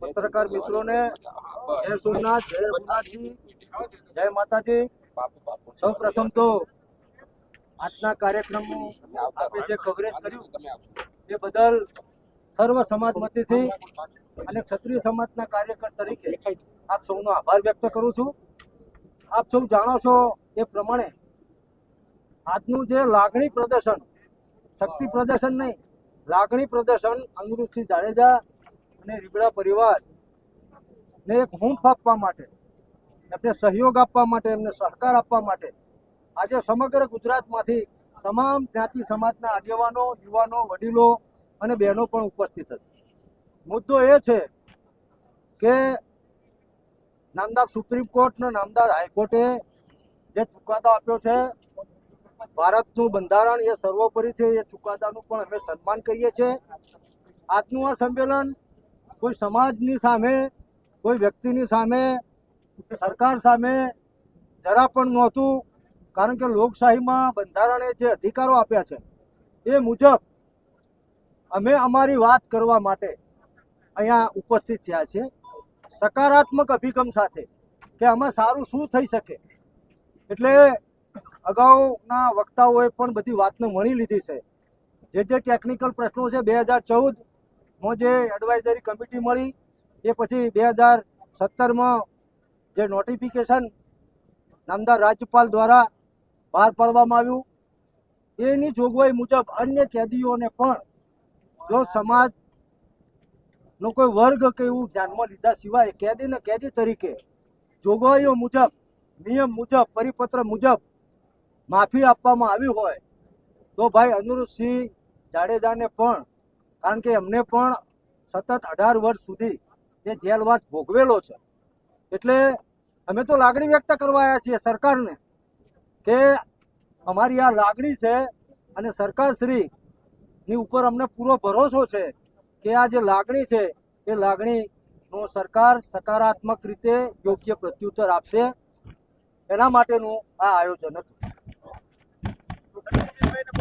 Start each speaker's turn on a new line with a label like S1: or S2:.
S1: પત્રકાર મિત્રોને જય સોમનાથ, જય રઘુનાથજી, જય માતાજી. સૌ પ્રથમ તો આજના કાર્યક્રમનું આપણે જે કવરેજ કર્યું એ બદલ સર્વ સમાજ વતીથી અને ક્ષત્રિય સમાજના કાર્યકર તરીકે આપ સૌનો આભાર વ્યક્ત કરું છું. આપ સૌ જાણો છો એ પ્રમાણે આજનું જે લાગણી પ્રદર્શન, શક્તિ પ્રદર્શન નહીં, લાગણી પ્રદર્શન અનિરુદ્ધસિંહ જાડેજા અને રીબડા પરિવાર ને એક હુંફ આપવા માટે, એમને સહયોગ આપવા માટે, એમને સહકાર આપવા માટે આજે સમગ્ર ગુજરાતમાંથી તમામ જ્ઞાતિ સમાજના આગેવાનો, યુવાનો, વડીલો અને બહેનો પણ ઉપસ્થિત હતી. મુદ્દો એ છે કે નામદાર સુપ્રીમ કોર્ટ અને નામદાર હાઈકોર્ટે જે ચુકાદો આપ્યો છે, ભારતનું બંધારણ એ સર્વોપરી છે, એ ચુકાદાનું પણ અમે સન્માન કરીએ છીએ. આજનું આ સંમેલન કોઈ સમાજની સામે, કોઈ વ્યક્તિની સામે સરકાર સામે જરા પણ નહોતું, કારણ કે લોકશાહીમાં બંધારણે જે અધિકારો આપ્યા છે, એ મુજબ અમે અમારી વાત કરવા માટે અહીંયા ઉપસ્થિત થયા છીએ. સકારાત્મક અભિગમ સાથે કે આમાં સારું શું થઈ શકે? એટલે અગાઉના વક્તાઓએ પણ બધી વાતને વણી લીધી છે. જે જે ટેકનિકલ પ્રશ્નો છે, બે હજાર ચૌદમાં જે એડવાઇઝરી કમિટી મળી. એ પછી બે હજાર સત્તરમાં જે નોટિફિકેશન નામદાર રાજ્યપાલ દ્વારા બહાર પાડવામાં આવ્યું. એની જોગવાઈ મુજબ અન્ય કેદીઓને પણ જો સમાજ નો કોઈ વર્ગ કે એવું ધ્યાનમાં લીધા સિવાય કેદીને કેદી તરીકે જોગવાઈઓ મુજબ, નિયમ મુજબ, પરિપત્ર મુજબ માફી આપવામાં આવી હોય, તો ભાઈ અનુરૂપસિંહ જાડેજાને પણ કારણ કે એમને પણ સતત અઢાર વર્ષ સુધી એ જેલવાસ ભોગવેલો છે. એટલે અમે તો લાગણી વ્યક્ત કરવા આવ્યા છીએ સરકારને કે અમારી આ લાગણી છે અને સરકારશ્રીની ઉપર અમને પૂરો ભરોસો છે કે આ જે લાગણી છે એ લાગણીનો સરકાર સકારાત્મક રીતે યોગ્ય પ્રત્યુત્તર આપશે. એના માટેનું આ આયોજન હતું.